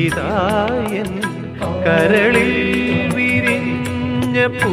ഇതായൻ കരളിൽ വിരിഞ്ഞ പൂ